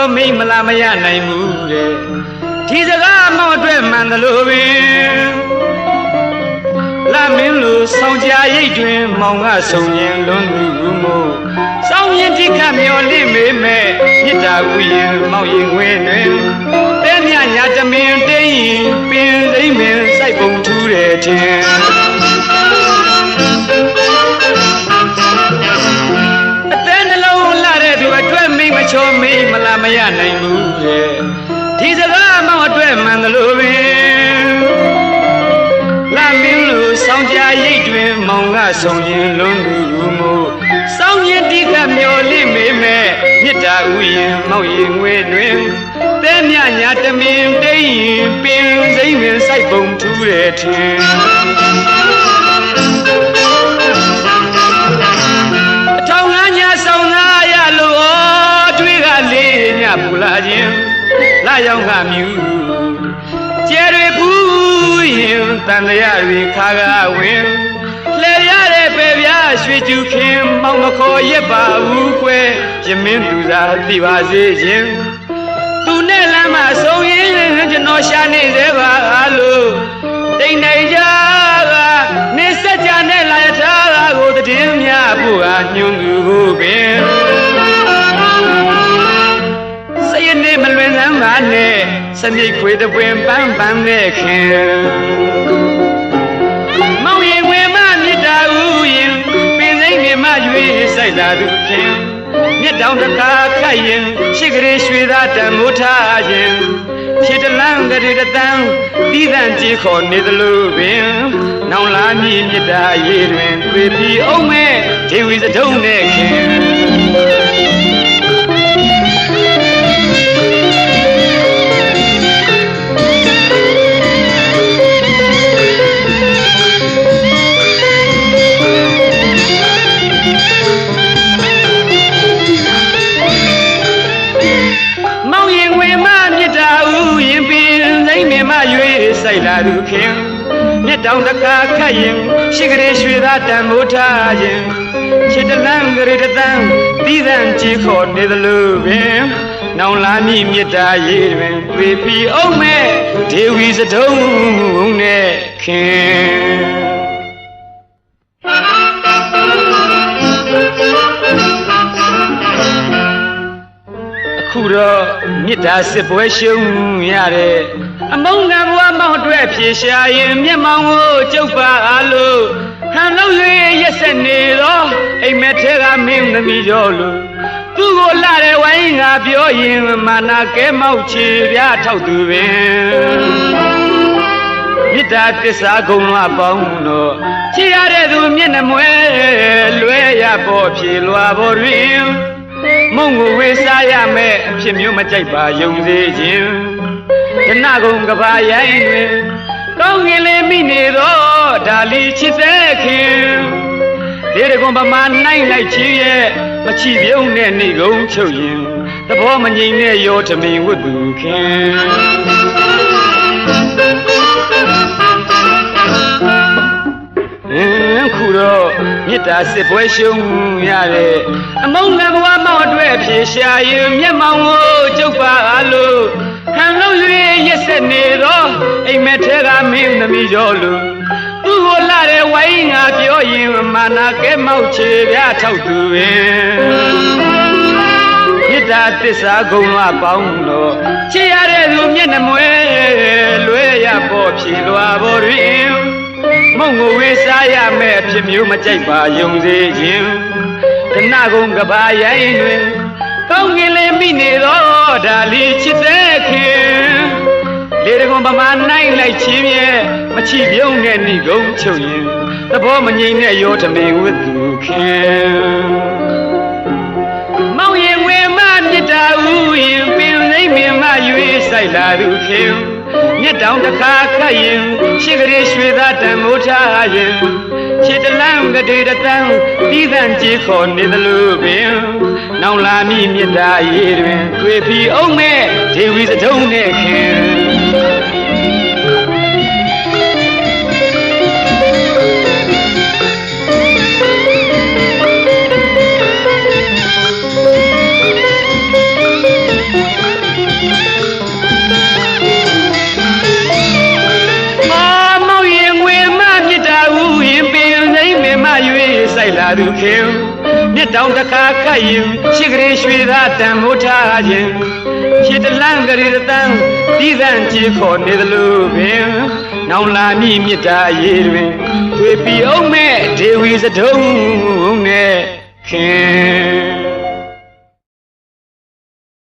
ချိုမိတ်မလားမရနိုင်ဘူးတဲ့ဒီစကားမောင်အတွက်မှန်တယ်လို့ပင်လာမင်းလိုဆောင်ကြရိတ်တွင် မောင်ကဆုံရင်လွန်သူမို့စောင်းရင်တိခတ်မျောလင့်မေမဲ့မြစ်တာဥယင်မောင်ရင်ခွင်တွင်တဲမြညာတမင်တိန်ရင်ပင်လိမ့်မင်စိုက်ပုံထူးတယ်ထင် မောင်ကဆုံရင်လွန်သူမို့စောင်းရင်တိကမျောလိမေမဲ့မြစ်တာဥယင်မောင်ရင်ငွေတွင်တဲမြညာတမင်တိန်ရင်ပင်စိမ့်ပင်စိုက်ပုံထူးတဲ့ထင်အထောင်ငါးညဆောင်သားရလို့ဩတွေးကလေးညပူလာခြင်းလာရောက်ကမြူကျဲတွေပူရင်တန်လျာတွေခါကဝင်လဲရတဲ့ပဲပြား ရွှေကျူခင်မောင်မခေါ်ရက်ပါဘူးကွယ်ရမင်းသူသာသိပါစေခြင်းသူနဲ့လမ်းမဆုံးရင်ကျွန်တော်ရှာနေသေးပါလို့တိတ်နေကြကနေစက်ကြနဲ့လာရထားကိုတည်င်းများဖို့ဟာညွန်သူကိုပင်စရနေမလွင်စမ်းပါနဲ့စမြစ်ခွေတပွင်ပန်းပန်းနဲ့ခင် စိမ့်မြမရွေးဆိုင်လာသူခင်မြတ်တောင်တကားခတ်ရင်ရှိကလေးရွှေသားတန်မိုးထားခြင်းဖြစ်တလန်းကလေးတတန်းပြီးသန့်ကြည်ခေါ်နေသလိုပင်နောင်လာမည်မြတ်တာရေးတွင်တွေ့ပြီးအောင်မဲ့ဒေဝီစတုံးနဲ့ခင် လာသူခင်မြတ်တောင်တကားခတ်ရင်ရှိကလေးရွှေသားတန်မိုးထားခြင်းချစ်တလန်းကလေးတသန်းသီးသန့်ကြည်ခေါ်နေသလိုပင်နောင်လာမည်မြတ်တာရေးတွင်တွေ့ပြီးအောင်မဲ့ဒေဝီစတုံးနဲ့ခင် ခုတော့မြစ်တာစစ်ပွဲရှုံးရတဲ့အမုန်းငံဘဝမောင်အတွက်ဖြေရှာရင်မျက်မှောင်ကိုကျုပ်ပါလို့ဟန်လုံး၍ရက်ဆက်နေတော့အိမ်မက်ထဲကမင်းသမီးတော်လို့သူ့ကိုလာတဲ့ဝိုင်းငါပြောရင်မာနာကဲမောက်ချေပြထောက်သူပင်မြစ်တာတစ္ဆာကုံလွားပေါင်းတော့ချစ်ရတဲ့သူမျက်နှမွဲလွဲရပေါ်ဖြေလွာပေါ်တွင်မုံကိုဝေစားရမယ် အဖြစ်မျိုးမကြိုက်ပါယုံစေခြင်းဒနကုံကဘာရိုင်းတွင်ကောင်းငင်လေးမိနေတော့ဒါလီချစ်သက်ခင်ဒီတကွန်ဗမာနိုင်လိုက်ချီရဲ့မချီပြုံးနဲ့နေကုန်ချုပ်ရင်သဘောမငြိမ်နဲ့ရောထမင်းဝတ်သူခင် စ်တာစစ်ပွဲရှုံးရတဲ့အမုန်းငဘဝမောင်အတွက်ဖြေရှာရင်မျက်မှောင်ကိုကျုပ်ပါလို့ခံလို့၍ရက်ဆက်နေတော့အိမ်မက်ထဲကမင်းသမီးတော်လို့သူ့ကိုလာတဲ့ဝိုင်းငါပြောရင်မာနာကဲမောက်ချေပြထောက်သူပင်မြစ်တာတစ္ဆာဂုံလွားပေါင်းတော့ချစ်ရတဲ့သူမျက်နှမွဲလွဲရပေါ်ဖြေလွာပေါ်တွင်မုံကိုဝေစား ရမယ်အဖြစ်မျိုးမကြိုက်ပါယုံစေခြင်းဒနကုံကဘာရိုင်းတွင်ကောင်းကင်လေးမိနေတော့ဒါလီချစ်တဲ့ခင်လေတကွန်ဗမာနိုင်လိုက်ချင်းရဲ့မချီပြုံးတဲ့ဏိကုံချုပ်ရင်သဘောမငြိမ်တဲ့ရောထမင်းဝတ်သူခင်မောင်ရင်ဝေမမြစ်တာဥရင်ပင်သိမ့်မြင်မရွေးဆိုင်လာသူခင် မြတ်တောင်တစ်ခါခတ်ရင်ရှိကလေးရွှေသားတန်မိုးထားရင်ခြေတလန်းကတိတတန်းပြီးသန့်ကြည်ခေါ်နေသလိုပင်နောင်လာမည်မြတ်တာရေးတွင်တွေ့ပြီးအောင်မဲ့ဒေဝီစတုံးနဲ့ခင် သူခင်မြစ်တောင်တစ်ခါကပ်ယူရှိကလေးရွှေသားတန်မိုးထားခြင်းခြေတလန်းကလေးတန်းတီးသန့်ကြည့်ခေါ်နေသလိုပင်နောင်လာမည်မြစ်တာရေတွင်တွေ့ပြီးအောင်မဲ့ဒေဝီစတုံးနဲ့ခင်